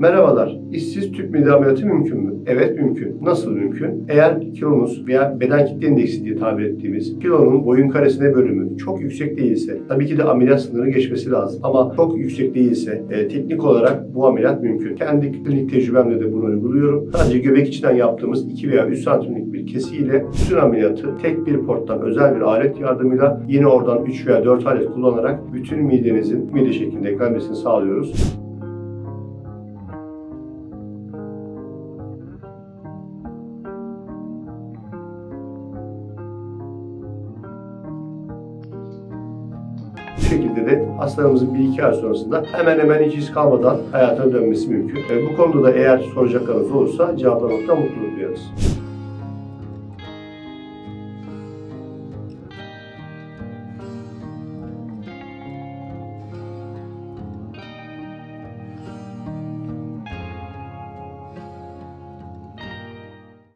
Merhabalar, işsiz tüp mide ameliyatı mümkün mü? Evet mümkün. Nasıl mümkün? Eğer kilonuz veya beden kitle indeksi diye tabir ettiğimiz kilonun boyun karesine bölümü çok yüksek değilse, tabii ki de ameliyat sınırı geçmesi lazım. Ama çok yüksek değilse, e, teknik olarak bu ameliyat mümkün. Kendi klinik tecrübemle de bunu uyguluyorum. Sadece göbek içinden yaptığımız 2 veya 3 santimlik bir kesiyle bütün ameliyatı tek bir porttan özel bir alet yardımıyla yine oradan 3 veya 4 alet kullanarak bütün midenizin mide şeklinde eklenmesini sağlıyoruz. Bu şekilde de hastalarımızın bir iki ay sonrasında hemen hemen hiç iz kalmadan hayatına dönmesi mümkün. E, bu konuda da eğer soracaklarınız olursa cevaplamaktan mutluluk duyarız.